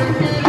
ਉਹ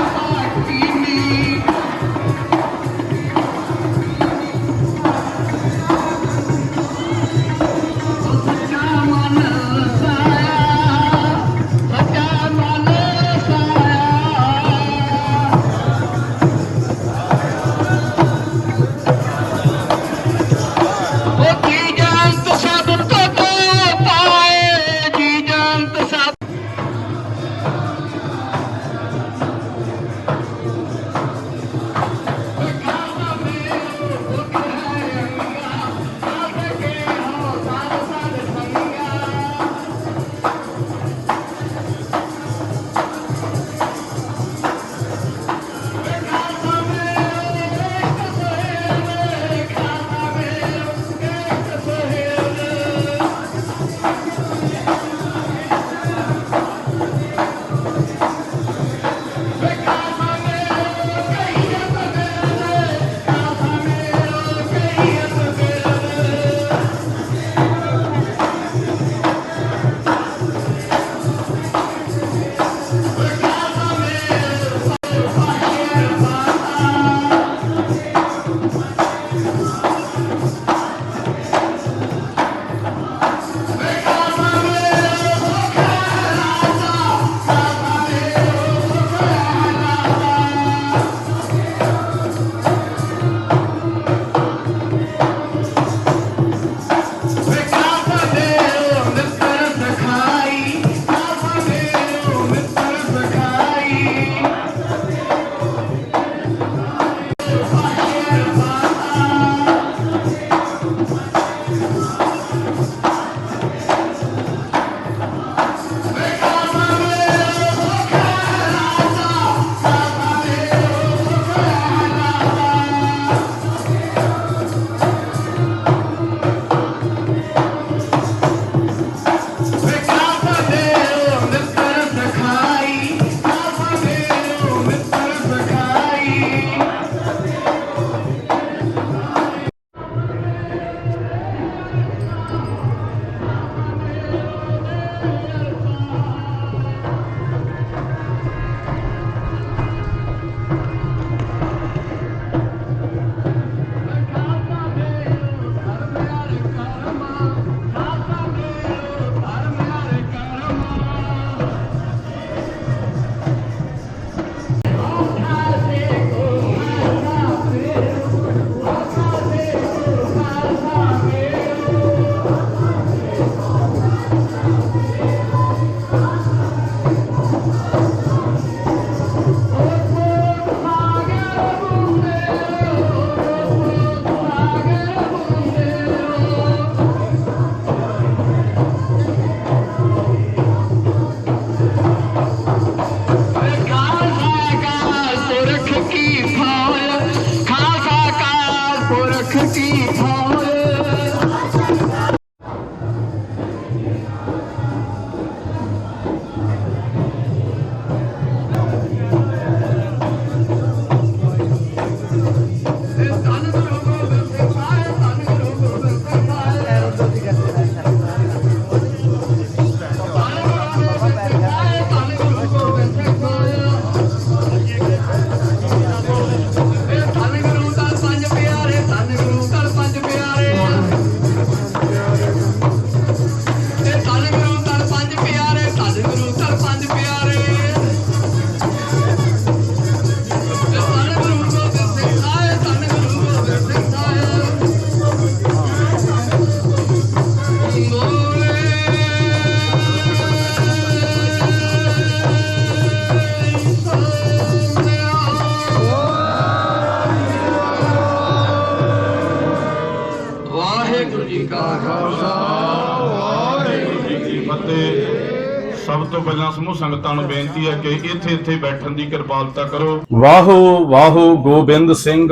ਤੋਂ ਪਹਿਲਾਂ ਸਮੂਹ ਸੰਗਤਾਂ ਨੂੰ ਬੇਨਤੀ ਹੈ ਕਿ ਇੱਥੇ ਇੱਥੇ ਬੈਠਣ ਦੀ ਕਿਰਪਾਲਤਾ ਕਰੋ। ਵਾਹੋ ਵਾਹੋ, ਗੋਬਿੰਦ ਸਿੰਘ,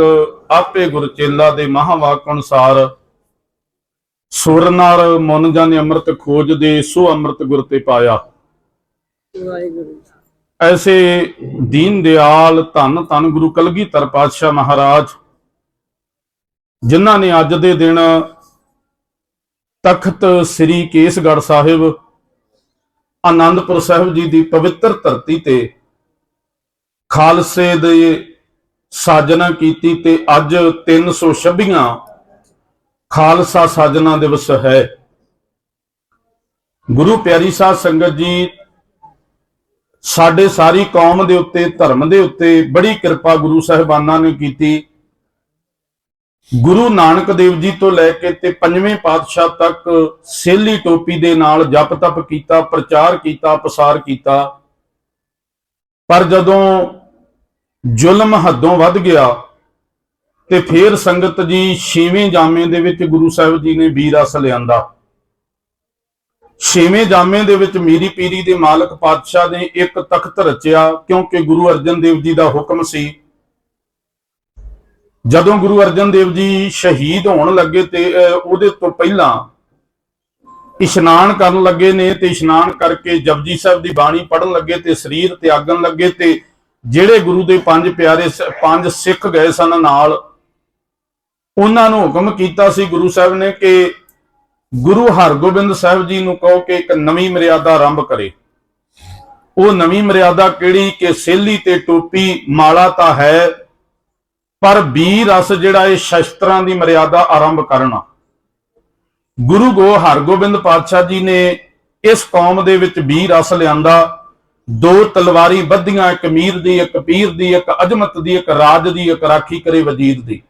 ਆਪੇ ਗੁਰਚੇਲਾ ਦੇ ਮਹਾਵਾਕ ਅਨੁਸਾਰ ਸੁਰ ਨਾਲ ਮਨ ਜਾਣੇ ਅੰਮ੍ਰਿਤ ਖੋਜ ਦੇ, ਸੋ ਅੰਮ੍ਰਿਤ ਗੁਰ ਤੇ ਪਾਇਆ। ਵਾਹਿਗੁਰੂ ਐਸੇ ਦੀਨ ਦਿਆਲ ਧੰਨ ਧੰਨ ਗੁਰੂ ਕਲਗੀਧਰ ਪਾਤਸ਼ਾਹ ਮਹਾਰਾਜ, ਜਿਨ੍ਹਾਂ ਨੇ ਅੱਜ ਦੇ ਦਿਨ ਤਖਤ ਸ੍ਰੀ ਕੇਸਗੜ੍ਹ ਸਾਹਿਬ ਆਨੰਦਪੁਰ ਸਾਹਿਬ ਜੀ ਦੀ ਪਵਿੱਤਰ ਧਰਤੀ ਤੇ ਖਾਲਸੇ ਦੇ ਸਾਜਨਾ ਕੀਤੀ ਤੇ ਅੱਜ 326 ਖਾਲਸਾ ਸਾਜਨਾ ਦਿਵਸ ਹੈ। ਗੁਰੂ ਪਿਆਰੀ ਸਾਹਿਬ ਸੰਗਤ ਜੀ, ਸਾਡੇ ਸਾਰੀ ਕੌਮ ਦੇ ਉੱਤੇ, ਧਰਮ ਦੇ ਉੱਤੇ ਬੜੀ ਕਿਰਪਾ ਗੁਰੂ ਸਾਹਿਬਾਨਾਂ ਨੇ ਕੀਤੀ। ਗੁਰੂ ਨਾਨਕ ਦੇਵ ਜੀ ਤੋਂ ਲੈ ਕੇ ਤੇ ਪੰਜਵੇਂ ਪਾਤਸ਼ਾਹ ਤੱਕ ਸੇਲੀ ਟੋਪੀ ਦੇ ਨਾਲ ਜਪ ਤਪ ਕੀਤਾ, ਪ੍ਰਚਾਰ ਕੀਤਾ, ਪਸਾਰ ਕੀਤਾ। ਪਰ ਜਦੋਂ ਜ਼ੁਲਮ ਹੱਦੋਂ ਵੱਧ ਗਿਆ ਤੇ ਫੇਰ ਸੰਗਤ ਜੀ ਛੇਵੇਂ ਜਾਮੇ ਦੇ ਵਿੱਚ ਗੁਰੂ ਸਾਹਿਬ ਜੀ ਨੇ ਵੀਰ ਅਸ ਲਿਆਂਦਾ। ਛੇਵੇਂ ਜਾਮੇ ਦੇ ਵਿੱਚ ਮੀਰੀ ਪੀਰੀ ਦੇ ਮਾਲਕ ਪਾਤਸ਼ਾਹ ਨੇ ਇੱਕ ਤਖਤ ਰਚਿਆ ਕਿਉਂਕਿ ਗੁਰੂ ਅਰਜਨ ਦੇਵ ਜੀ ਦਾ ਹੁਕਮ ਸੀ ਜਦੋਂ ਗੁਰੂ ਅਰਜਨ ਦੇਵ ਜੀ ਸ਼ਹੀਦ ਹੋਣ ਲੱਗੇ ਤੇ ਉਹਦੇ ਤੋਂ ਪਹਿਲਾਂ ਇਸ਼ਨਾਨ ਕਰਨ ਲੱਗੇ ਨੇ ਤੇ ਇਸ਼ਨਾਨ ਕਰਕੇ ਜਪਜੀ ਸਾਹਿਬ ਦੀ ਬਾਣੀ ਪੜਨ ਲੱਗੇ ਤੇ ਸਰੀਰ ਤਿਆਗਣ ਲੱਗੇ ਤੇ ਜਿਹੜੇ ਗੁਰੂ ਦੇ ਪੰਜ ਪਿਆਰੇ ਪੰਜ ਸਿੱਖ ਗਏ ਸਨ ਨਾਲ, ਉਹਨਾਂ ਨੂੰ ਹੁਕਮ ਕੀਤਾ ਸੀ ਗੁਰੂ ਸਾਹਿਬ ਨੇ ਕਿ ਗੁਰੂ ਹਰਗੋਬਿੰਦ ਸਾਹਿਬ ਜੀ ਨੂੰ ਕਹੋ ਕਿ ਇੱਕ ਨਵੀਂ ਮਰਿਆਦਾ ਆਰੰਭ ਕਰੇ। ਉਹ ਨਵੀਂ ਮਰਿਆਦਾ ਕਿਹੜੀ? ਕਿ ਸੇਲੀ ਤੇ ਟੋਪੀ ਮਾਲਾ ਤਾਂ ਹੈ ਪਰ ਬੀਰ ਰਸ ਜਿਹੜਾ ਇਹ ਸ਼ਸਤਰਾਂ ਦੀ ਮਰਿਆਦਾ ਆਰੰਭ ਕਰਨਾ ਗੁਰੂ ਗੋ ਹਰਗੋਬਿੰਦ ਪਾਤਸ਼ਾਹ ਜੀ ਨੇ ਇਸ ਕੌਮ ਦੇ ਵਿੱਚ ਬੀਰ ਰਸ ਲਿਆਂਦਾ। ਦੋ ਤਲਵਾਰੀ ਬੱਧੀਆਂ ਇੱਕ ਮੀਰ ਦੀ, ਇੱਕ ਪੀਰ ਦੀ, ਇੱਕ ਅਜਮਤ ਦੀ, ਇੱਕ ਰਾਜ ਦੀ, ਇੱਕ ਰਾਖੀ ਕਰੇ ਵਜ਼ੀਰ ਦੀ।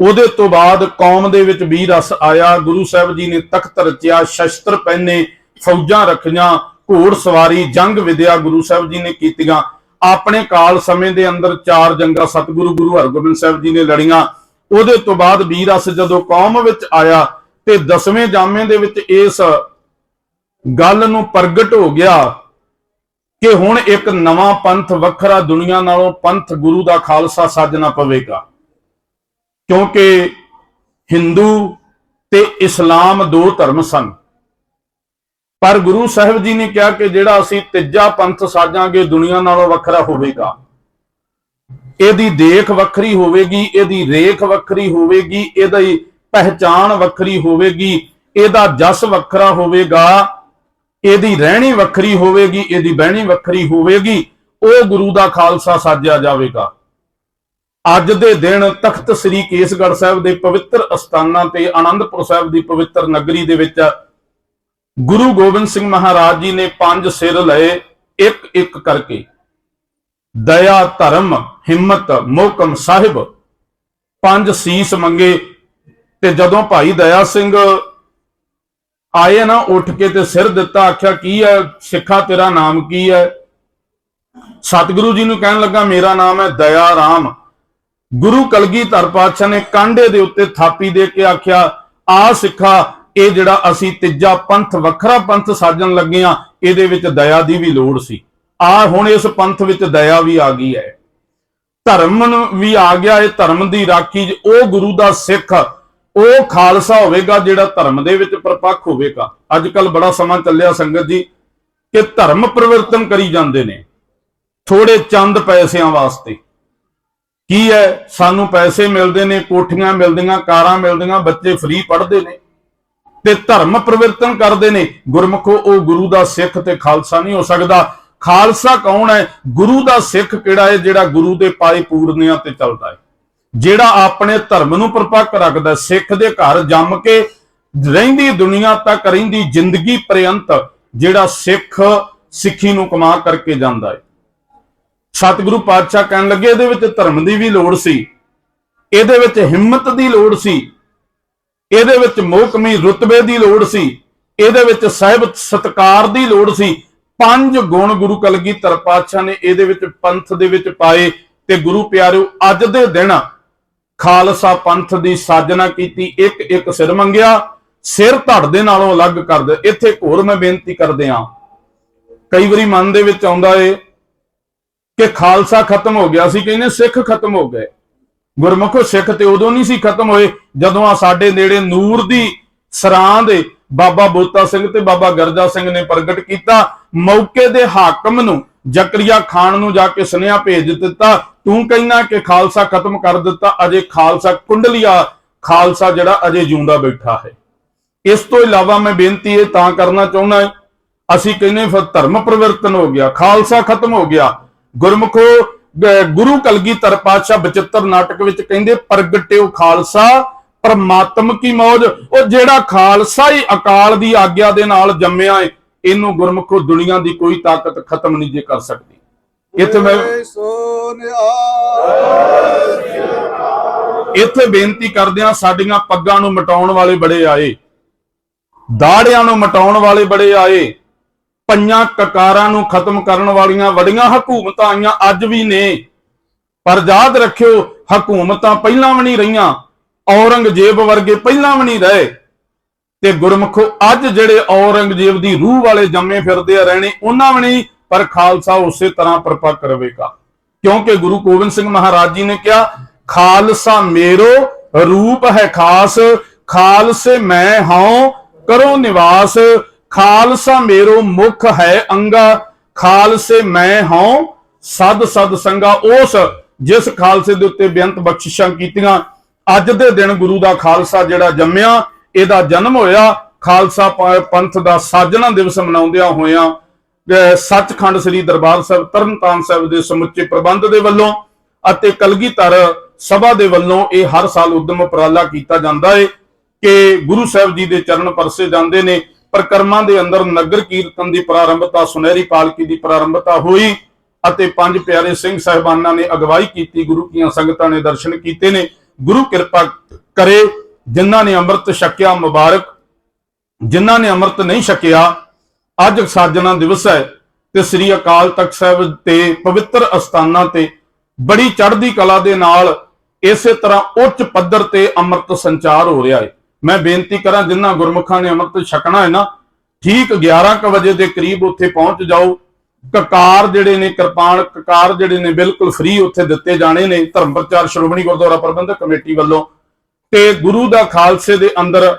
ਉਹਦੇ ਤੋਂ ਬਾਅਦ ਕੌਮ ਦੇ ਵਿੱਚ ਵੀ ਰਸ ਆਇਆ। ਗੁਰੂ ਸਾਹਿਬ ਜੀ ਨੇ ਤਖਤ ਰਚਿਆ, ਸ਼ਸਤਰ ਪਹਿਨੇ, ਫੌਜਾਂ ਰੱਖੀਆਂ, ਘੋੜ ਸਵਾਰੀ, ਜੰਗ ਵਿਦਿਆ ਗੁਰੂ ਸਾਹਿਬ ਜੀ ਨੇ ਕੀਤੀਆਂ। ਆਪਣੇ ਕਾਲ ਸਮੇਂ ਦੇ ਅੰਦਰ ਚਾਰ ਜੰਗਾਂ ਸਤਿਗੁਰੂ ਗੁਰੂ ਹਰਗੋਬਿੰਦ ਸਾਹਿਬ ਜੀ ਨੇ ਲੜੀਆਂ, ਉਹਦੇ ਤੋਂ ਬਾਅਦ ਵੀਰ ਅਸ ਜਦੋਂ ਕੌਮ ਵਿੱਚ ਆਇਆ ਤੇ ਦਸਵੇਂ ਜਾਮੇ ਦੇ ਵਿੱਚ ਇਸ ਗੱਲ ਨੂੰ ਪ੍ਰਗਟ ਹੋ ਗਿਆ ਕਿ ਹੁਣ ਇੱਕ ਨਵਾਂ ਪੰਥ ਵੱਖਰਾ ਦੁਨੀਆ ਨਾਲੋਂ ਪੰਥ ਗੁਰੂ ਦਾ ਖਾਲਸਾ ਸਾਜਣਾ ਪਵੇਗਾ। ਕਿਉਂਕਿ ਹਿੰਦੂ ਤੇ ਇਸਲਾਮ ਦੋ ਧਰਮ ਸਨ। ਪਰ ਗੁਰੂ ਸਾਹਿਬ ਜੀ ਨੇ ਕਿਹਾ ਕਿ ਜਿਹੜਾ ਅਸੀਂ ਤੀਜਾ ਪੰਥ ਸਾਜਾਂਗੇ, ਦੁਨੀਆ ਨਾਲੋਂ ਵੱਖਰਾ ਹੋਵੇਗਾ। ਇਹਦੀ ਦੇਖ ਵੱਖਰੀ ਹੋਵੇਗੀ, ਇਹਦੀ ਰੇਖ ਵੱਖਰੀ ਹੋਵੇਗੀ, ਇਹਦੀ ਪਹਿਚਾਣ ਵੱਖਰੀ ਹੋਵੇਗੀ, ਇਹਦਾ ਜਸ ਵੱਖਰਾ ਹੋਵੇਗਾ, ਇਹਦੀ ਰਹਿਣੀ ਵੱਖਰੀ ਹੋਵੇਗੀ, ਇਹਦੀ ਬਹਿਣੀ ਵੱਖਰੀ ਹੋਵੇਗੀ, ਉਹ ਗੁਰੂ ਦਾ ਖਾਲਸਾ ਸਾਜਿਆ ਜਾਵੇਗਾ। ਅੱਜ ਦੇ ਦਿਨ ਤਖਤ ਸ੍ਰੀ ਕੇਸਗੜ੍ਹ ਸਾਹਿਬ ਦੇ ਪਵਿੱਤਰ ਅਸਥਾਨਾਂ ਤੇ ਆਨੰਦਪੁਰ ਸਾਹਿਬ ਦੀ ਪਵਿੱਤਰ ਨਗਰੀ ਦੇ ਵਿੱਚ ਗੁਰੂ ਗੋਬਿੰਦ ਸਿੰਘ ਮਹਾਰਾਜ ਜੀ ਨੇ ਪੰਜ ਸਿਰ ਲਏ, ਇੱਕ ਇੱਕ ਕਰਕੇ। ਦਇਆ, ਧਰਮ, ਹਿੰਮਤ ਮੋਕਮ ਸਾਹਿਬ, ਪੰਜ ਸੀਸ ਮੰਗੇ। ਤੇ ਜਦੋਂ ਭਾਈ ਦਇਆ ਸਿੰਘ ਆਏ ਨਾ, ਉੱਠ ਕੇ ਤੇ ਸਿਰ ਦਿੱਤਾ, ਆਖਿਆ, ਕੀ ਹੈ ਸਿੱਖਾ ਤੇਰਾ ਨਾਮ ਕੀ ਹੈ ਸਤਿਗੁਰੂ ਜੀ ਨੂੰ ਕਹਿਣ ਲੱਗਾ, ਮੇਰਾ ਨਾਮ ਹੈ ਦਇਆ ਰਾਮ। ਗੁਰੂ ਕਲਗੀਧਰ ਪਾਤਸ਼ਾਹ ਨੇ ਕਾਂਡੇ ਦੇ ਉੱਤੇ ਥਾਪੀ ਦੇ ਕੇ ਆਖਿਆ, ਆ ਸਿੱਖਾ ਇਹ ਜਿਹੜਾ ਅਸੀਂ ਤੀਜਾ ਪੰਥ, ਵੱਖਰਾ ਪੰਥ ਸਾਜਣ ਲੱਗੇ ਆ ਇਹਦੇ ਵਿੱਚ ਦਇਆ ਦੀ ਵੀ ਲੋੜ ਸੀ। ਆ ਹੁਣ ਇਸ ਪੰਥ ਵਿੱਚ ਦਇਆ ਵੀ ਆ ਗਈ ਹੈ। ਧਰਮ ਵੀ ਆ ਗਿਆ, ਇਹ ਧਰਮ ਦੀ ਰਾਖੀ ਉਹ ਗੁਰੂ ਦਾ ਸਿੱਖ, ਉਹ ਖਾਲਸਾ ਹੋਵੇਗਾ ਜਿਹੜਾ ਧਰਮ ਦੇ ਵਿੱਚ ਪਰਪੱਕ ਹੋਵੇਗਾ। ਅੱਜ ਕੱਲ ਬੜਾ ਸਮਾਂ ਚੱਲਿਆ ਸੰਗਤ ਜੀ, ਕਿ ਧਰਮ ਪਰਿਵਰਤਨ ਕਰੀ ਜਾਂਦੇ ਨੇ ਥੋੜੇ ਚੰਦ ਪੈਸਿਆਂ ਵਾਸਤੇ। ਕੀ ਹੈ? ਸਾਨੂੰ ਪੈਸੇ ਮਿਲਦੇ ਨੇ, ਕੋਠੀਆਂ ਮਿਲਦੀਆਂ, ਕਾਰਾਂ ਮਿਲਦੀਆਂ, ਬੱਚੇ ਫ੍ਰੀ ਪੜ੍ਹਦੇ ਨੇ। ਤੇ ਧਰਮ ਪਰਿਵਰਤਨ ਕਰਦੇ ਨੇ। ਗੁਰਮੁਖੋ, ਉਹ ਗੁਰੂ ਦਾ ਸਿੱਖ ਤੇ ਖਾਲਸਾ ਨਹੀਂ ਹੋ ਸਕਦਾ। ਖਾਲਸਾ ਕੌਣ ਹੈ? ਗੁਰੂ ਦਾ ਸਿੱਖ ਕਿਹੜਾ ਹੈ? ਜਿਹੜਾ ਗੁਰੂ ਦੇ ਪਾਏ ਪੂਰਨਿਆਂ ਤੇ ਚੱਲਦਾ ਹੈ। ਜਿਹੜਾ ਆਪਣੇ ਧਰਮ ਨੂੰ ਪਰਪੱਕ ਰੱਖਦਾ ਸਿੱਖ ਦੇ ਘਰ ਜੰਮ ਕੇ ਰਹਿੰਦੀ ਦੁਨੀਆ ਤੱਕ ਰਹਿੰਦੀ ਜ਼ਿੰਦਗੀ ਪਰਯੰਤ ਜਿਹੜਾ ਸਿੱਖ ਸਿੱਖੀ ਨੂੰ ਕਮਾ ਕਰਕੇ ਜਾਂਦਾ ਹੈ। ਸਤਿਗੁਰੂ ਪਾਤਸ਼ਾਹ ਕਹਿਣ ਲੱਗੇ, ਇਹਦੇ ਵਿੱਚ ਧਰਮ ਦੀ ਵੀ ਲੋੜ ਸੀ। ਇਹਦੇ ਵਿੱਚ ਹਿੰਮਤ ਦੀ ਲੋੜ ਸੀ। ਇਹਦੇ ਵਿੱਚ ਮੋਹਕਮੀ ਰੁਤਬੇ ਦੀ ਲੋੜ ਸੀ। ਇਹਦੇ ਵਿੱਚ ਸਾਹਿਬ ਸਤਕਾਰ ਦੀ ਲੋੜ ਸੀ। ਪੰਜ ਗੁਣ ਗੁਰੂ ਕਲਗੀਧਰ ਪਾਤਸ਼ਾਹ ਨੇ ਇਹਦੇ ਵਿੱਚ ਪੰਥ ਦੇ ਵਿੱਚ ਪਾਏ ਤੇ ਗੁਰੂ ਪਿਆਰਿਓ, ਅੱਜ ਦੇ ਦਿਨ ਖਾਲਸਾ ਪੰਥ ਦੀ ਸਾਜਨਾ ਕੀਤੀ ਇੱਕ ਇੱਕ ਸਿਰ ਮੰਗਿਆ, ਸਿਰ ਧੜ ਦੇ ਨਾਲੋਂ ਅਲੱਗ ਕਰ ਦੇ। ਇੱਥੇ ਹੋਰ ਮੈਂ ਬੇਨਤੀ ਕਰਦੇ ਆ ਕਈ ਵਾਰੀ ਮਨ ਦੇ ਵਿੱਚ ਆਉਂਦਾ ਏ ਕਿ ਖਾਲਸਾ ਖਤਮ ਹੋ ਗਿਆ ਸੀ, ਕਹਿੰਦੇ ਸਿੱਖ ਖਤਮ ਹੋ ਗਏ। ਗੁਰਮੁਖੋ ਸਿੱਖ ਤੇ ਉਦੋਂ ਨਹੀਂ ਸੀ ਖਤਮ ਹੋਏ, ਜਦੋਂ ਆ ਸਾਡੇ ਨੇੜੇ ਨੂਰ ਦੀ ਸਰਾਂ ਦੇ ਬਾਬਾ ਬੋਤਾ ਸਿੰਘ ਤੇ ਬਾਬਾ ਗਰਜਾ ਸਿੰਘ ਨੇ ਪ੍ਰਗਟ ਕੀਤਾ, ਮੌਕੇ ਦੇ ਹਾਕਮ ਨੂੰ, ਜ਼ਕਰੀਆ ਖਾਨ ਨੂੰ ਜਾ ਕੇ ਸੁਨੇਹਾ ਭੇਜ ਦਿੱਤਾ, ਤੂੰ ਕਹਿਣਾ ਕਿ ਖਾਲਸਾ ਖਤਮ ਕਰ ਦਿੱਤਾ, ਅਜੇ ਖਾਲਸਾ ਕੁੰਡਲੀਆ, ਖਾਲਸਾ ਜਿਹੜਾ ਅਜੇ ਜਿਉਂਦਾ ਬੈਠਾ ਹੈ। ਇਸ ਤੋਂ ਇਲਾਵਾ ਮੈਂ ਬੇਨਤੀ ਇਹ ਤਾਂ ਕਰਨਾ ਚਾਹੁੰਦਾ ਅਸੀਂ ਕਹਿੰਦੇ ਫਿਰ ਧਰਮ ਪਰਿਵਰਤਨ ਹੋ ਗਿਆ, ਖਾਲਸਾ ਖਤਮ ਹੋ ਗਿਆ। ਗੁਰਮੁਖੋ ਗੁਰੂ ਕਲਗੀਧਰ ਪਾਤਸ਼ਾਹ ਬਚਿੱਤਰ ਨਾਟਕ ਵਿੱਚ ਕਹਿੰਦੇ ਪ੍ਰਗਟਿਓ ਖਾਲਸਾ ਪਰਮਾਤਮ ਕੀ ਮੌਜ। ਉਹ ਜਿਹੜਾ ਖਾਲਸਾ ਹੀ ਅਕਾਲ ਦੀ ਆਗਿਆ ਦੇ ਨਾਲ ਜੰਮਿਆ ਹੈ ਇਹਨੂੰ ਗੁਰਮੁਖੋ ਦੁਨੀਆ ਦੀ ਕੋਈ ਤਾਕਤ ਖਤਮ ਨਹੀਂ ਜੇ ਕਰ ਸਕਦੀ। ਇੱਥੇ ਮੈਂ ਇੱਥੇ ਬੇਨਤੀ ਕਰਦਿਆਂ ਸਾਡੀਆਂ ਪੱਗਾਂ ਨੂੰ ਮਟਾਉਣ ਵਾਲੇ ਬੜੇ ਆਏ ਦਾੜਿਆਂ ਨੂੰ ਮਟਾਉਣ ਵਾਲੇ ਬੜੇ ਆਏ। ਪੰਜਾਂ ਕਕਾਰਾਂ ਨੂੰ ਖਤਮ ਕਰਨ ਵਾਲੀਆਂ ਵੱਡੀਆਂ ਹਕੂਮਤਾਂ ਆਈਆਂ ਅੱਜ ਵੀ ਨੇ। ਪਰ ਯਾਦ ਰੱਖਿਓ, ਹਕੂਮਤਾਂ ਪਹਿਲਾਂ ਵੀ ਨਹੀਂ ਰਹੀਆਂ, ਔਰੰਗਜ਼ੇਬ ਵਰਗੇ ਪਹਿਲਾਂ ਵੀ ਨਹੀਂ ਰਹੇ। ਤੇ ਗੁਰਮੁਖੋ ਅੱਜ ਜਿਹੜੇ ਔਰੰਗਜ਼ੇਬ ਦੀ ਰੂਹ ਵਾਲੇ ਜੰਮੇ ਫਿਰਦੇ ਆ, ਰਹਿਣੇ ਉਹਨਾਂ ਵੀ ਨਹੀਂ, ਪਰ ਖਾਲਸਾ ਉਸੇ ਤਰ੍ਹਾਂ ਪਰਪੱਕ ਰਹੇਗਾ ਕਿਉਂਕਿ ਗੁਰੂ ਗੋਬਿੰਦ ਸਿੰਘ ਮਹਾਰਾਜ ਜੀ ਨੇ ਕਿਹਾ, ਖਾਲਸਾ ਮੇਰੋ ਰੂਪ ਹੈ ਖਾਸ, ਖਾਲਸੇ ਮੈਂ ਹਾਂ, ਕਰੋ ਨਿਵਾਸ ਖਾਲਸਾ ਮੇਰੋ ਮੁਖ ਹੈ ਅੰਗਾ, ਖਾਲਸੇ ਮੈਂ ਹਾਂ ਸਦ ਸਦ ਸੰਗਾ ਉਸ ਜਿਸ ਖਾਲਸੇ ਦੇ ਉੱਤੇ ਬੇਅੰਤ ਬਖਸ਼ਿਸ਼ਾਂ ਕੀਤੀਆਂ। ਅੱਜ ਦੇ ਦਿਨ ਗੁਰੂ ਦਾ ਖਾਲਸਾ ਜਿਹੜਾ ਜੰਮਿਆ, ਇਹਦਾ ਜਨਮ ਹੋਇਆ। ਖਾਲਸਾ ਪੰਥ ਦਾ ਸਾਜਣਾ ਦਿਵਸ ਮਨਾਉਂਦਿਆਂ ਹੋਇਆਂ, ਅਹ, ਸੱਚਖੰਡ ਸ੍ਰੀ ਦਰਬਾਰ ਸਾਹਿਬ, ਤਰਨਤਾਰਨ ਸਾਹਿਬ ਦੇ ਸਮੁੱਚੇ ਪ੍ਰਬੰਧ ਦੇ ਵੱਲੋਂ ਅਤੇ ਕਲਗੀਧਰ ਸਭਾ ਦੇ ਵੱਲੋਂ ਇਹ ਹਰ ਸਾਲ ਉਦਮ ਉਪਰਾਲਾ ਕੀਤਾ ਜਾਂਦਾ ਹੈ ਕਿ ਗੁਰੂ ਸਾਹਿਬ ਜੀ ਦੇ ਚਰਨ ਪਰਸੇ ਜਾਂਦੇ ਨੇ। ਪ੍ਰਕਰਮਾਂ ਦੇ ਅੰਦਰ ਨਗਰ ਕੀਰਤਨ ਦੀ ਪ੍ਰਾਰੰਭਤਾ, ਸੁਨਹਿਰੀ ਪਾਲਕੀ ਦੀ ਪ੍ਰਾਰੰਭਤਾ ਹੋਈ ਅਤੇ ਪੰਜ ਪਿਆਰੇ ਸਿੰਘ ਸਾਹਿਬਾਨਾਂ ਨੇ ਅਗਵਾਈ ਕੀਤੀ, ਗੁਰੂ ਕੀਆਂ ਸੰਗਤਾਂ ਨੇ ਦਰਸ਼ਨ ਕੀਤੇ ਨੇ। ਗੁਰੂ ਕਿਰਪਾ ਕਰੇ, ਜਿਨ੍ਹਾਂ ਨੇ ਅੰਮ੍ਰਿਤ ਛਕਿਆ, ਮੁਬਾਰਕ। ਜਿਨ੍ਹਾਂ ਨੇ ਅੰਮ੍ਰਿਤ ਨਹੀਂ ਛਕਿਆ, ਅੱਜ ਸਾਜਣਾ ਦਿਵਸ ਹੈ ਤੇ ਸ੍ਰੀ ਅਕਾਲ ਤਖਤ ਸਾਹਿਬ ਤੇ ਪਵਿੱਤਰ ਅਸਥਾਨਾਂ ਤੇ ਬੜੀ ਚੜ੍ਹਦੀ ਕਲਾ ਦੇ ਨਾਲ ਇਸੇ ਤਰ੍ਹਾਂ ਉੱਚ ਪੱਧਰ ਤੇ ਅੰਮ੍ਰਿਤ ਸੰਚਾਰ ਹੋ ਰਿਹਾ ਹੈ। ਮੈਂ ਬੇਨਤੀ ਕਰਾਂ ਜਿਨ੍ਹਾਂ ਗੁਰਮੁਖਾਂ ਨੇ ਅੰਮ੍ਰਿਤ ਛਕਣਾ ਹੈ ਨਾ, ਠੀਕ 11 ਕੁ ਵਜੇ ਦੇ ਕਰੀਬ ਉੱਥੇ ਪਹੁੰਚ ਜਾਓ। ਕਕਾਰ ਜਿਹੜੇ ਨੇ ਕਿਰਪਾਨ, ਕਕਾਰ ਜਿਹੜੇ ਨੇ ਬਿਲਕੁਲ ਫ੍ਰੀ ਉੱਥੇ ਦਿੱਤੇ ਜਾਣੇ ਨੇ, ਧਰਮ ਪ੍ਰਚਾਰ ਸ਼੍ਰੋਮਣੀ ਗੁਰਦੁਆਰਾ ਪ੍ਰਬੰਧਕ ਕਮੇਟੀ ਵੱਲੋਂ। ਤੇ ਗੁਰੂ ਦਾ ਖਾਲਸੇ ਦੇ ਅੰਦਰ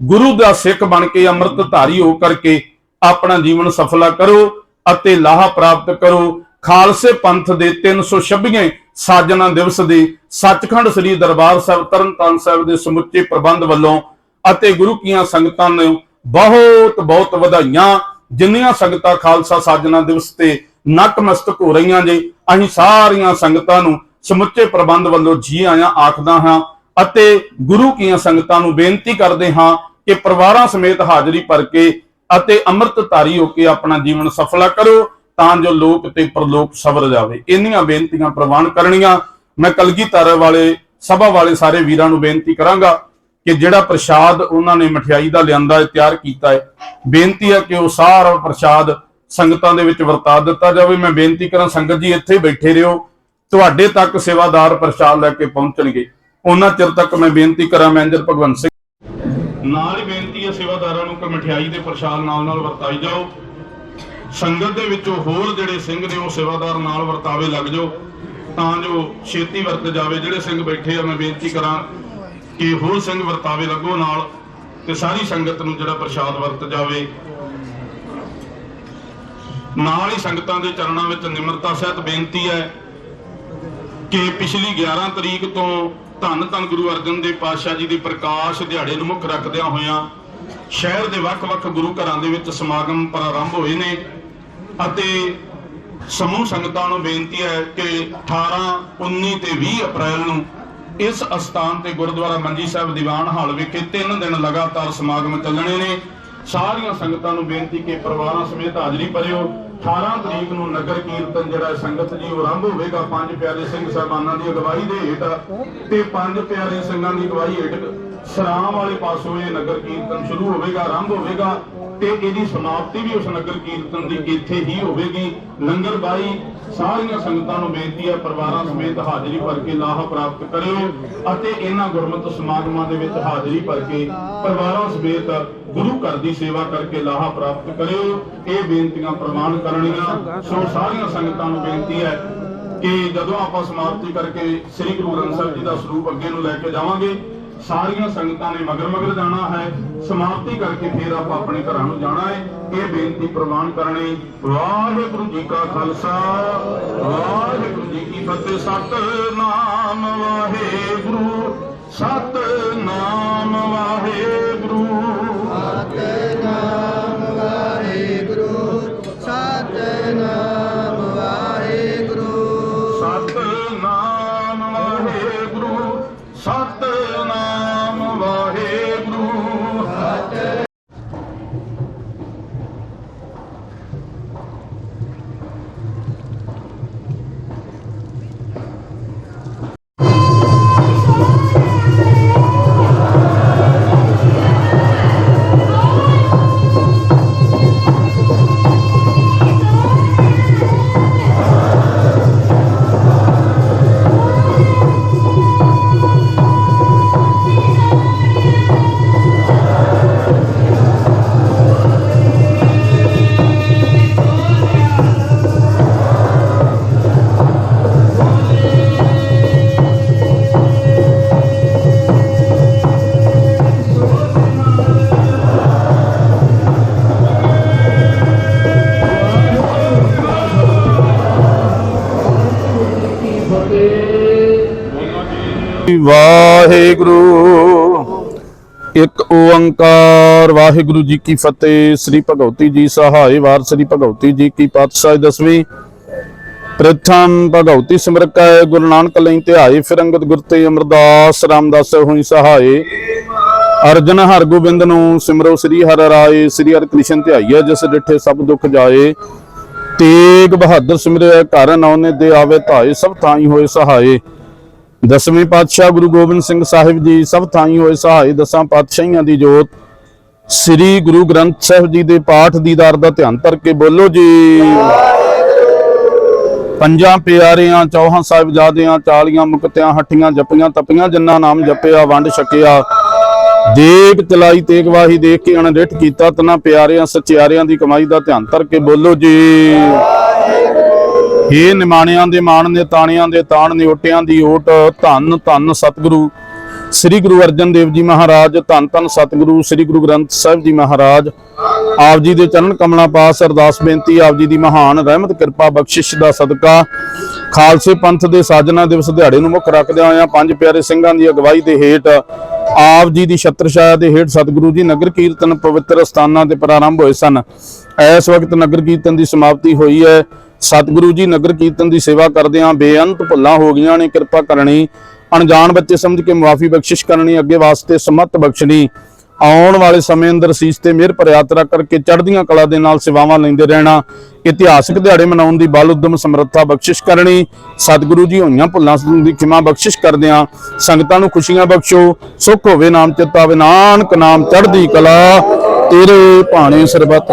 ਗੁਰੂ ਦਾ ਸਿੱਖ ਬਣ ਕੇ ਅੰਮ੍ਰਿਤ ਧਾਰੀ ਹੋ ਕਰਕੇ ਆਪਣਾ ਜੀਵਨ ਸਫਲਾ ਕਰੋ ਅਤੇ ਲਾਹਾ ਪ੍ਰਾਪਤ ਕਰੋ। ਖਾਲਸੇ ਪੰਥ ਦੇ 326ਵੇਂ ਸਾਜਨਾ ਦਿਵਸ ਦੇ ਸੱਚਖੰਡ ਸ੍ਰੀ ਦਰਬਾਰ ਸਾਹਿਬ ਤਰਨਤਾਰਨ ਸਾਹਿਬ ਦੇ ਸਮੁੱਚੇ ਪ੍ਰਬੰਧ ਵੱਲੋਂ ਅਤੇ ਗੁਰੂ ਕੀਆਂ ਸੰਗਤਾਂ ਨੂੰ ਬਹੁਤ ਬਹੁਤ ਵਧਾਈਆਂ। ਜਿੰਨੀਆਂ ਸੰਗਤਾਂ ਖਾਲਸਾ ਸਾਜਨਾ ਦਿਵਸ ਤੇ ਨਤਮਸਤਕ ਹੋ ਰਹੀਆਂ ਜੇ ਅਸੀਂ ਸਾਰੀਆਂ ਸੰਗਤਾਂ ਨੂੰ ਸਮੁੱਚੇ ਪ੍ਰਬੰਧ ਵੱਲੋਂ ਜੀ ਆਇਆਂ, ਆਖਦਾ ਹਾਂ ਅਤੇ ਗੁਰੂ ਕੀਆਂ ਸੰਗਤਾਂ ਨੂੰ ਬੇਨਤੀ ਕਰਦੇ ਹਾਂ ਕਿ ਪਰਿਵਾਰਾਂ ਸਮੇਤ ਹਾਜ਼ਰੀ ਭਰ ਕੇ ਅਤੇ ਅੰਮ੍ਰਿਤਧਾਰੀ ਹੋ ਕੇ ਆਪਣਾ ਜੀਵਨ ਸਫਲਾ ਕਰੋ। ਤਾਂ ਜੋ ਲੋਕ ਤੇ ਪ੍ਰਲੋਕ ਸਬਰ ਜਾਵੇ। ਇੰਨੀਆਂ ਬੇਨਤੀਆਂ ਪ੍ਰਵਾਨ ਕਰਨੀਆਂ। ਮੈਂ ਕਲਗੀਧਰ ਵਾਲੇ, ਸਭਾ ਵਾਲੇ ਸਾਰੇ ਵੀਰਾਂ ਨੂੰ ਬੇਨਤੀ ਕਰਾਂਗਾ ਕਿ ਜਿਹੜਾ ਪ੍ਰਸ਼ਾਦ ਉਹਨਾਂ ਨੇ ਮਠਿਆਈ ਦਾ ਲਿਆਂਦਾ ਹੈ, ਤਿਆਰ ਕੀਤਾ ਹੈ, ਬੇਨਤੀ ਹੈ ਕਿ ਉਹ ਸਾਰਾ ਪ੍ਰਸ਼ਾਦ ਸੰਗਤਾਂ ਦੇ ਵਿੱਚ ਵਰਤਾ ਦਿੱਤਾ ਜਾਵੇ। ਮੈਂ ਬੇਨਤੀ ਕਰਾਂ, ਸੰਗਤ ਜੀ ਇੱਥੇ ਬੈਠੇ ਰਹੋ। ਤੁਹਾਡੇ ਤੱਕ ਸੇਵਾਦਾਰ ਪ੍ਰਸ਼ਾਦ ਲੈ ਕੇ ਪਹੁੰਚਣਗੇ। ਉਹਨਾਂ ਚਿਰ ਤੱਕ ਮੈਂ ਬੇਨਤੀ ਕਰਾਂ ਮੈਨੇਜਰ ਭਗਵੰਤ ਸਿੰਘ ਨਾਲ ਹੀ ਬੇਨਤੀ ਹੈ ਸੇਵਾਦਾਰਾਂ ਨੂੰ ਕਿ ਮਠਿਆਈ ਦੇ ਪ੍ਰਸ਼ਾਦ ਨਾਲ ਨਾਲ ਵਰਤਾਈ ਜਾਓ। ਸੰਗਤ ਦੇ ਵਿੱਚੋਂ ਹੋਰ ਜਿਹੜੇ ਸਿੰਘ ਨੇ ਉਹ ਸੇਵਾਦਾਰ ਨਾਲ ਵਰਤਾਵੇ ਲੱਗ ਜਾਓ, ਤਾਂ ਜੋ ਛੇਤੀ ਵਰਤ ਜਾਵੇ। ਜਿਹੜੇ ਸਿੰਘ ਬੈਠੇ ਆ, ਮੈਂ ਬੇਨਤੀ ਕਰਾਂ ਕਿ ਹੋਰ ਸਿੰਘ ਵਰਤਾਵੇ ਲੱਗੋ ਨਾਲ ਤੇ ਸਾਰੀ ਸੰਗਤ ਨੂੰ ਜਿਹੜਾ ਪ੍ਰਸ਼ਾਦ ਵਰਤ ਜਾਵੇ। ਨਾਲ ਹੀ ਸੰਗਤਾਂ ਦੇ ਚਰਨਾਂ ਵਿੱਚ ਨਿਮਰਤਾ ਸਹਿਤ ਬੇਨਤੀ ਹੈ ਕਿ ਪਿਛਲੀ 11 ਤਰੀਕ ਤੋਂ ਧੰਨ ਧੰਨ ਗੁਰੂ ਅਰਜਨ ਦੇਵ ਪਾਤਸ਼ਾਹ ਜੀ ਦੇ ਪ੍ਰਕਾਸ਼ ਦਿਹਾੜੇ ਨੂੰ ਮੁੱਖ ਰੱਖਦਿਆਂ ਹੋਇਆਂ ਸ਼ਹਿਰ ਦੇ ਵੱਖ-ਵੱਖ ਗੁਰੂ ਘਰਾਂ ਦੇ ਵਿੱਚ ਸਮਾਗਮ ਪ੍ਰਾਰੰਭ ਹੋਏ ਨੇ। ਅਤੇ ਸਮੂਹ ਸੰਗਤਾਂ ਨੂੰ ਬੇਨਤੀ ਹੈ ਕਿ 18 19 ਤੇ 20 ਅਪ੍ਰੈਲ ਨੂੰ ਇਸ ਅਸਥਾਨ ਤੇ ਗੁਰਦੁਆਰਾ ਮੰਜੀ ਸਾਹਿਬ ਦੀਵਾਨ ਹਾਲ ਵਿਖੇ 3 ਦਿਨ ਲਗਾਤਾਰ ਸਮਾਗਮ ਚੱਲਣੇ ਨੇ। ਸਾਰੀਆਂ ਸੰਗਤਾਂ ਨੂੰ ਬੇਨਤੀ ਕਿ ਪਰਿਵਾਰਾਂ ਸਮੇਤ ਹਾਜ਼ਰੀ ਭਰਿਓ। 18 ਤਰੀਕ ਨੂੰ ਨਗਰ ਕੀਰਤਨ ਜਿਹੜਾ ਸੰਗਤ ਜੀ, ਉਹ ਆਰੰਭ ਹੋਵੇਗਾ। ਪੰਜ ਪਿਆਰੇ ਸਿੰਘ ਸਾਹਿਬਾਨਾਂ ਦੀ ਅਗਵਾਈ ਦੇ ਹੇਠ ਤੇ ਪੰਜ ਪਿਆਰੇ ਸਿੰਘਾਂ ਦੀ ਅਗਵਾਈ ਹੇਠ ਸਰਾਮ ਵਾਲੇ ਪਾਸੋਂ ਇਹ ਨਗਰ ਕੀਰਤਨ ਸ਼ੁਰੂ ਹੋਵੇਗਾ, ਆਰੰਭ ਹੋਵੇਗਾ। ਤੇ ਇਹਦੀ ਸਮਾਪਤੀ ਵੀ ਉਸ ਨਗਰ ਕੀਰਤਨ ਦੀ ਇੱਥੇ ਹੀ ਹੋਵੇਗੀ। ਲੰਗਰ ਬਾਈ ਸਾਰੀਆਂ ਸੰਗਤਾਂ ਨੂੰ ਬੇਨਤੀ ਹੈ, ਪਰਿਵਾਰਾਂ ਸਮੇਤ ਹਾਜ਼ਰੀ ਭਰ ਕੇ ਲਾਹਾ ਪ੍ਰਾਪਤ ਕਰਿਓ ਅਤੇ ਇਹਨਾਂ ਗੁਰਮਤਿ ਸਮਾਗਮਾਂ ਦੇ ਵਿੱਚ ਹਾਜ਼ਰੀ ਭਰ ਕੇ ਪਰਿਵਾਰਾਂ ਸਮੇਤ ਗੁਰੂ ਘਰ ਦੀ ਸੇਵਾ ਕਰਕੇ ਲਾਹਾ ਪ੍ਰਾਪਤ ਕਰਿਓ। ਇਹ ਬੇਨਤੀਆਂ ਪ੍ਰਮਾਣ ਕਰਨੀਆਂ। ਸੋ ਸਾਰੀਆਂ ਸੰਗਤਾਂ ਨੂੰ ਬੇਨਤੀ ਹੈ ਕਿ ਜਦੋਂ ਆਪਾਂ ਸਮਾਪਤੀ ਕਰਕੇ ਸ੍ਰੀ ਗੁਰੂ ਗ੍ਰੰਥ ਸਾਹਿਬ ਜੀ ਦਾ ਸਰੂਪ ਅੱਗੇ ਨੂੰ ਲੈ ਕੇ ਜਾਵਾਂਗੇ ਸਾਰੀਆਂ ਸੰਗਤਾਂ ਨੇ ਮਗਰ ਮਗਰ ਜਾਣਾ ਹੈ। ਸਮਾਪਤੀ ਕਰਕੇ ਫਿਰ ਆਪਾਂ ਆਪਣੇ ਘਰਾਂ ਨੂੰ ਜਾਣਾ ਹੈ। ਇਹ ਬੇਨਤੀ ਪ੍ਰਵਾਨ ਕਰਨੀ, ਵਾਹਿਗੁਰੂ ਜੀ ਕਾ ਖਾਲਸਾ, ਵਾਹਿਗੁਰੂ ਜੀ ਕੀ ਫਤਿਹ। ਸਤਨਾਮ ਵਾਹਿਗੁਰੂ ਸਤਨਾਮ ਵਾਹਿਗੁਰੂ। ਵਾਹਿਗੁਰੂ। ਇੱਕ ਓੰਕਾਰ, ਵਾਹਿਗੁਰੂ ਜੀ ਕੀ ਫਤਿਹ। ਸ੍ਰੀ ਭਗਵਤੀ ਜੀ ਸਹਾਇ ਵਾਰ, ਸ੍ਰੀ ਭਗਵਤੀ ਜੀ ਕੀ ਪਾਤਸ਼ਾਹ ਦਸਵੀਂ। ਪ੍ਰਥਮ ਭਗਵਤੀ ਸਿਮਰਕੈ ਗੁਰੂ ਨਾਨਕ ਲਈ ਧਿਆਏ ਫਿਰੰਗਤ ਗੁਰ ਤੇ ਅਮਰਦਾਸ ਰਾਮਦਾਸ ਹੋਈ ਸਹਾਇ ਅਰਜਨ ਹਰਗੋਬਿੰਦ ਨੂੰ ਸਿਮਰੋ ਸ੍ਰੀ ਹਰਿ ਰਾਏ, ਸ੍ਰੀ ਹਰਿ ਕ੍ਰਿਸ਼ਨ ਧਿਆਈਐ, ਜਿਸ ਡਿਠੇ ਸਭ ਦੁੱਖ ਜਾਏ। ਤੇਗ ਬਹਾਦਰ ਸਿਮਰਿਆ ਘਰ ਨੌਨੇ ਦੇ ਆਵੇ ਧਾਏ, ਸਭ ਥਾਈ ਹੋਏ ਸਹਾਏ। ਦਸਵੇਂ ਪਾਤਸ਼ਾਹ ਗੁਰੂ ਗੋਬਿੰਦ ਸਿੰਘ ਸਾਹਿਬ ਜੀ ਸਭ ਥਾਈ ਹੋਏ ਸਹਾਈ ਦਸਾਂ ਪਾਤਸ਼ਾਹੀਆਂ ਦੀ ਜੋਤ, ਸ੍ਰੀ ਗੁਰੂ ਗ੍ਰੰਥ ਸਾਹਿਬ ਜੀ ਦੇ ਪਾਠ ਦੀਦਾਰ ਦਾ ਧਿਆਨ ਧਰ ਕੇ ਬੋਲੋ ਜੀ। ਪੰਜਾਂ ਪਿਆਰਿਆਂ, ਚੌਹਾਂ ਸਾਹਿਬਜ਼ਾਦਿਆਂ, ਚਾਲੀਆਂ ਮੁਕਤਿਆਂ ਹੱਟੀਆਂ ਜਪੀਆਂ, ਤਪੀਆਂ ਜਿੰਨਾ ਨਾਮ ਜਪਿਆ, ਵੰਡ ਛਕਿਆ। ਦੇਖ ਚਲਾਈ ਤੇਗ ਵਾਹੀ ਦੇਖ ਕੇ ਅਣਡਿੱਠ ਕੀਤਾ, ਤਨਾ ਪਿਆਰਿਆਂ, ਸਚਿਆਰਿਆਂ ਦੀ ਕਮਾਈ ਦਾ ਧਿਆਨ ਧਰ ਕੇ ਬੋਲੋ ਜੀ। ਹੇ ਨਿਮਾਣਿਆਂ ਦੇ ਮਾਣ ਨੇ, ਤਾਣਿਆਂ ਦੇ ਤਾਣ ਨੇ, ਓਟਿਆਂ ਦੀ ਓਟ। ਧੰਨ ਧੰਨ ਸਤਿਗੁਰੂ ਸ੍ਰੀ ਗੁਰੂ ਅਰਜਨ ਦੇਵ ਜੀ ਮਹਾਰਾਜ, ਧੰਨ ਧੰਨ ਸਤਿਗੁਰੂ ਸ੍ਰੀ ਗੁਰੂ ਗ੍ਰੰਥ ਸਾਹਿਬ ਜੀ ਮਹਾਰਾਜ। ਆਪ ਜੀ ਦੇ ਚਰਨ ਕਮਲਾਂ ਪਾਸ ਅਰਦਾਸ ਬੇਨਤੀ, ਆਪ ਜੀ ਦੀ ਮਹਾਨ ਰਹਿਮਤ, ਕਿਰਪਾ, ਬਖਸ਼ਿਸ਼ ਦਾ ਸਦਕਾ। ਖਾਲਸੇ ਪੰਥ ਦੇ ਸਾਜਨਾ ਦਿਵਸ ਦਿਹਾੜੇ ਨੂੰ ਮੁੱਖ ਰੱਖਦਿਆਂ ਹੋਇਆਂ ਪੰਜ ਪਿਆਰੇ ਸਿੰਘਾਂ ਦੀ ਅਗਵਾਈ ਦੇ ਹੇਠ ਆਪ ਜੀ ਦੀ ਛਤਰ ਛਾਇਆ ਦੇ ਹੇਠ ਸਤਿਗੁਰੂ ਜੀ ਨਗਰ ਕੀਰਤਨ ਪਵਿੱਤਰ ਸਥਾਨਾਂ ਤੇ ਪ੍ਰਾਰੰਭ ਹੋਏ ਸਨ। ਇਸ ਵਕਤ ਨਗਰ ਕੀਰਤਨ ਦੀ ਸਮਾਪਤੀ ਹੋਈ ਹੈ। ਸਤਿਗੁਰੂ ਜੀ ਨਗਰ ਕੀਰਤਨ ਦੀ ਸੇਵਾ ਕਰਦਿਆਂ ਬੇਅੰਤ ਭੁੱਲਾਂ ਹੋ ਗਈਆਂ ਨੇ, ਕਿਰਪਾ ਕਰਨੀ। ਅਣਜਾਣ ਬੱਚੇ ਸਮਝ ਕੇ ਮੁਆਫੀ ਬਖਸ਼ਿਸ਼ ਕਰਨੀ, ਅੱਗੇ ਵਾਸਤੇ ਸਮਤ ਬਖਸ਼ਣੀ। ਆਉਣ ਵਾਲੇ ਸਮੇਂ ਅੰਦਰ ਸੀਸ ਤੇ ਮਿਹਰ ਭਰ ਯਾਤਰਾ ਕਰਕੇ ਚੜ੍ਹਦੀਆਂ ਕਲਾ ਦੇ ਨਾਲ ਸੇਵਾਵਾਂ ਲੈਂਦੇ ਰਹਿਣਾ, ਇਤਿਹਾਸਕ ਦਿਹਾੜੇ ਮਨਾਉਣ ਦੀ ਬਲ ਉਦਮ, ਸਮਰੱਥਾ ਬਖਸ਼ਿਸ਼ ਕਰਨੀ। ਸਤਿਗੁਰੂ ਜੀ ਹੋਈਆਂ ਭੁੱਲਾਂ ਦੀ ਖਿਮਾ ਬਖਸ਼ਿਸ਼ ਕਰਦਿਆਂ ਸੰਗਤਾਂ ਨੂੰ ਖੁਸ਼ੀਆਂ ਬਖਸ਼ੋ, ਸੁਖ ਹੋਵੇ ਨਾਮ ਚਿੱਤਾ ਵੇ ਨਾਨਕ ਨਾਮ ਚੜ੍ਹਦੀ ਕਲਾ, ਤੇਰੇ ਭਾਣੇ ਸਰਬਤ।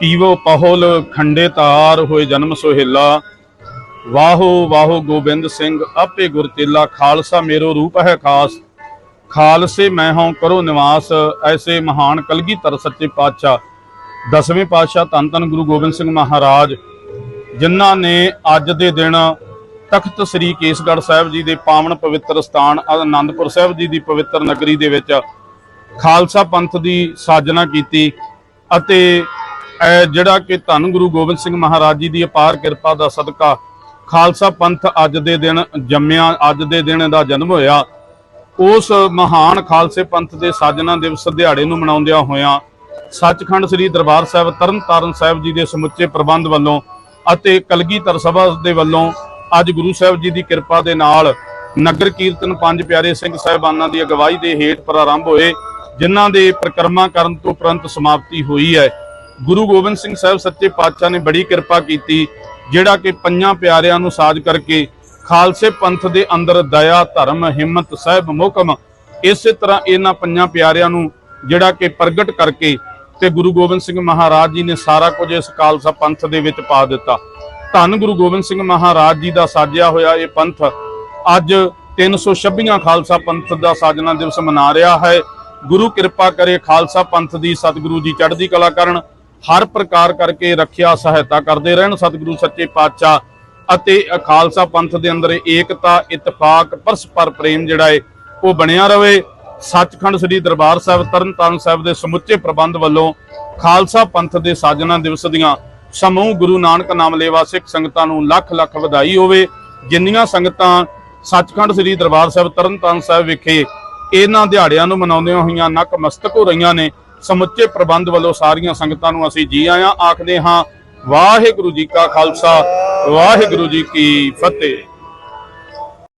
ਪੀਵੋ ਪਹੁਲ ਖੰਡੇ ਤਾਰ ਹੋਏ ਜਨਮ ਸੁਹੇਲਾ। ਵਾਹੋ ਵਾਹੋ ਗੋਬਿੰਦ ਸਿੰਘ, ਆਪੇ ਗੁਰ ਚੇਲਾ ਖਾਲਸਾ ਮੇਰੋ ਰੂਪ ਹੈ ਖਾਸ। ਖਾਲਸੇ ਮੈਂ ਹਾਂ ਕਰੋ ਨਿਵਾਸ, ਐਸੇ ਮਹਾਨ ਕਲਗੀ ਕਲਗੀਧਰ ਸੱਚੇ ਪਾਤਸ਼ਾਹ। ਦਸਵੇਂ ਪਾਤਸ਼ਾਹ ਧੰਨ ਧੰਨ ਗੁਰੂ ਗੋਬਿੰਦ ਸਿੰਘ ਮਹਾਰਾਜ, ਜਿਨ੍ਹਾਂ ਨੇ ਅੱਜ ਦੇ ਦਿਨ ਤਖਤ ਸ੍ਰੀ ਕੇਸਗੜ੍ਹ ਸਾਹਿਬ ਜੀ ਦੇ ਪਾਵਨ ਪਵਿੱਤਰ ਸਥਾਨ ਆਨੰਦਪੁਰ ਸਾਹਿਬ ਜੀ ਦੀ ਪਵਿੱਤਰ ਨਗਰੀ ਦੇ ਵਿੱਚ ਖਾਲਸਾ ਪੰਥ ਦੀ ਸਾਜਨਾ ਕੀਤੀ ਅਤੇ ਜਿਹੜਾ ਕਿ ਧੰਨ ਗੁਰੂ ਗੋਬਿੰਦ ਸਿੰਘ ਮਹਾਰਾਜ ਜੀ ਦੀ ਅਪਾਰ ਕਿਰਪਾ ਦਾ ਸਦਕਾ ਖਾਲਸਾ ਪੰਥ ਅੱਜ ਦੇ ਦਿਨ ਜੰਮਿਆ, ਅੱਜ ਦੇ ਦਿਨ ਦਾ ਜਨਮ ਹੋਇਆ। ਉਸ ਮਹਾਨ ਖਾਲਸੇ ਪੰਥ ਦੇ ਸਾਜਨਾ ਦਿਵਸ ਦਿਹਾੜੇ ਨੂੰ ਮਨਾਉਂਦਿਆਂ ਹੋਇਆਂ ਸੱਚਖੰਡ ਸ੍ਰੀ ਦਰਬਾਰ ਸਾਹਿਬ, ਤਰਨਤਾਰਨ ਸਾਹਿਬ ਜੀ ਦੇ ਸਮੁੱਚੇ ਪ੍ਰਬੰਧ ਵੱਲੋਂ ਅਤੇ ਕਲਗੀਧਰ ਸਭਾ ਦੇ ਵੱਲੋਂ ਅੱਜ ਗੁਰੂ ਸਾਹਿਬ ਜੀ ਦੀ ਕਿਰਪਾ ਦੇ ਨਾਲ ਨਗਰ ਕੀਰਤਨ ਪੰਜ ਪਿਆਰੇ ਸਿੰਘ ਸਾਹਿਬਾਨਾਂ ਦੀ ਅਗਵਾਈ ਦੇ ਹੇਠ ਪ੍ਰਾਰੰਭ ਹੋਏ, ਜਿਨ੍ਹਾਂ ਦੇ ਪ੍ਰਕਰਮਾ ਕਰਨ ਤੋਂ ਉਪਰੰਤ ਸਮਾਪਤੀ ਹੋਈ ਹੈ। ਗੁਰੂ ਗੋਬਿੰਦ ਸਿੰਘ ਸਾਹਿਬ ਸੱਚੇ ਪਾਤਸ਼ਾਹ ਨੇ ਬੜੀ ਕਿਰਪਾ ਕੀਤੀ, ਜਿਹੜਾ ਕਿ ਪੰਜਾਂ ਪਿਆਰਿਆਂ ਨੂੰ ਸਾਜ ਕਰਕੇ ਖਾਲਸੇ ਪੰਥ ਦੇ ਅੰਦਰ ਦਇਆ, ਧਰਮ, ਹਿੰਮਤ, ਸਹਿਬ, ਮੁਕਮ, ਇਸੇ ਤਰ੍ਹਾਂ ਇਹਨਾਂ ਪੰਜਾਂ ਪਿਆਰਿਆਂ ਨੂੰ ਜਿਹੜਾ ਕਿ ਪ੍ਰਗਟ ਕਰਕੇ ਤੇ ਗੁਰੂ ਗੋਬਿੰਦ ਸਿੰਘ ਮਹਾਰਾਜ ਜੀ ਨੇ ਸਾਰਾ ਕੁਝ ਇਸ ਖਾਲਸਾ ਪੰਥ ਦੇ ਵਿੱਚ ਪਾ ਦਿੱਤਾ। ਧੰਨ ਗੁਰੂ ਗੋਬਿੰਦ ਸਿੰਘ ਮਹਾਰਾਜ ਜੀ ਦਾ ਸਾਜਿਆ ਹੋਇਆ ਇਹ ਪੰਥ ਅੱਜ 326 ਖਾਲਸਾ ਪੰਥ ਦਾ ਸਾਜਨਾ ਦਿਵਸ ਮਨਾ ਰਿਹਾ ਹੈ। ਗੁਰੂ ਕਿਰਪਾ ਕਰੇ ਖਾਲਸਾ ਪੰਥ ਦੀ ਸਤਿਗੁਰੂ ਜੀ ਚੜ੍ਹਦੀ ਕਲਾ ਕਰਨ ਹਰ ਪ੍ਰਕਾਰ ਕਰਕੇ ਰੱਖਿਆ ਸਹਾਇਤਾ ਕਰਦੇ ਰਹਿਣ। ਸਤਿਗੁਰੂ ਸੱਚੇ ਪਾਤਸ਼ਾਹ ਅਤੇ ਖਾਲਸਾ ਪੰਥ ਦੇ ਅੰਦਰ ਏਕਤਾ, ਇਤਫਾਕ, ਪਰਸਪਰ ਪ੍ਰੇਮ ਜਿਹੜਾ ਹੈ ਉਹ ਬਣਿਆ ਰਵੇ। ਸੱਚਖੰਡ ਸ੍ਰੀ ਦਰਬਾਰ ਸਾਹਿਬ, ਤਰਨਤਾਰਨ ਸਾਹਿਬ ਦੇ ਸਮੁੱਚੇ ਪ੍ਰਬੰਧ ਵੱਲੋਂ ਖਾਲਸਾ ਪੰਥ ਦੇ ਸਾਜਨਾ ਦਿਵਸ ਦੀਆਂ ਸਮੂਹ ਗੁਰੂ ਨਾਨਕ ਨਾਮ ਲੇਵਾ ਸਿੱਖ ਸੰਗਤਾਂ ਨੂੰ ਲੱਖ ਲੱਖ ਵਧਾਈ ਹੋਵੇ। ਜਿੰਨੀਆਂ ਸੰਗਤਾਂ ਸੱਚਖੰਡ ਸ੍ਰੀ ਦਰਬਾਰ ਸਾਹਿਬ, ਤਰਨਤਾਰਨ ਸਾਹਿਬ ਵਿਖੇ ਇਹਨਾਂ ਦਿਹਾੜਿਆਂ ਨੂੰ ਮਨਾਉਂਦੀਆਂ ਹੋਈਆਂ ਨਕਮਸਤਕ ਹੋ ਰਹੀਆਂ ਨੇ ਸਮੁੱਚੇ ਪ੍ਰਬੰਧ ਵੱਲੋਂ ਸਾਰੀਆਂ ਸੰਗਤਾਂ ਨੂੰ ਅਸੀਂ ਜੀ ਆਇਆਂ, ਆਖਦੇ ਹਾਂ, ਵਾਹਿਗੁਰੂ ਜੀ ਕਾ ਖਾਲਸਾ, ਵਾਹਿਗੁਰੂ ਜੀ ਕੀ ਫਤਿਹ।